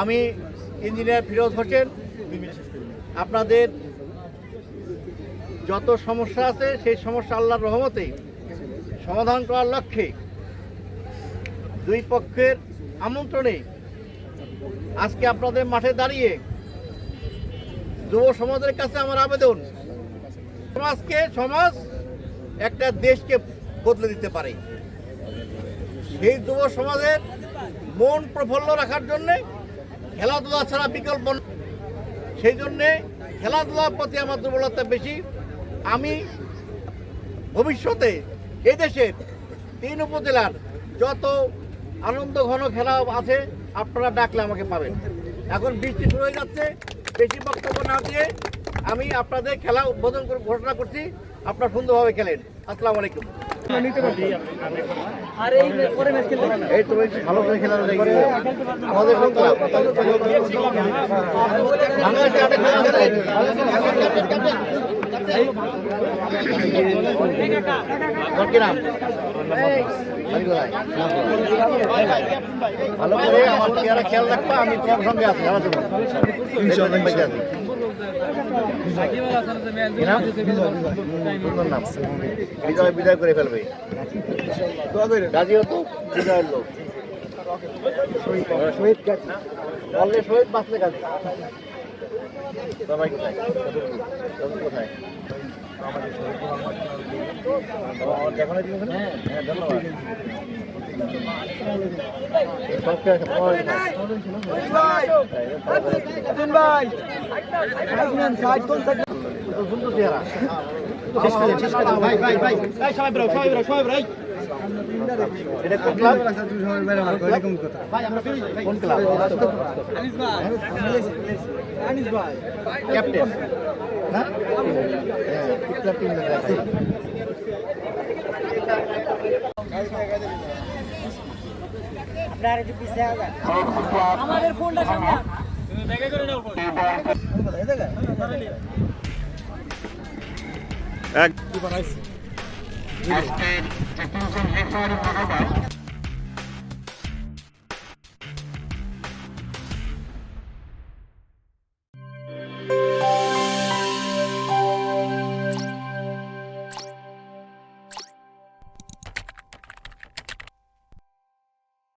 আমি ইঞ্জিনিয়ার ফিরোজ হোসেন। আপনাদের যত সমস্যা আছে, সেই সমস্যা আল্লাহর রহমতে সমাধান করার লক্ষ্যে দুই পক্ষের আমন্ত্রণে আজকে আপনাদের মাঠে দাঁড়িয়ে যুব সমাজের কাছে আমার আবেদন, সমাজকে, সমাজ একটা দেশকে বদলে দিতে পারে। সেই যুব সমাজের মন প্রফুল্ল রাখার জন্যে খেলাধুলা ছাড়া বিকল্প। সেই জন্যে খেলাধুলার প্রতি আমার দুর্বলতা বেশি। আমি ভবিষ্যতে এই দেশের তিন উপজেলার যত আনন্দ ঘন খেলা আছে, আপনারা ডাকলে আমাকে পাবেন এখন বৃষ্টি শুরু হয়ে যাচ্ছে, বেশি বক্তব্য না দিয়ে আমি আপনাদের খেলা উদ্বোধন ঘোষণা করছি। আপনারা সুন্দরভাবে খেলেন। আসসালামু আলাইকুম। ভালো করে? আমার চেহারা খেয়াল রাখবা আমি তোমার সঙ্গে আছি আমার বিজয় করে ফেলবে গাজিও তো লোক শহীদ বললে শহীদ বাঁচলে দিন ওখানে? হ্যাঁ ধন্যবাদ ভাই, ভাই, ভাই। এটা কোন ক্লাব? ভাই, আমরা ফিরি, ভাই। কোন ক্লাব? ক্যাপ্টেন হ্যাঁ ক্লাব টিম আপনার একটু পিছিয়ে যান আমাদের ফোনটা সামনে এক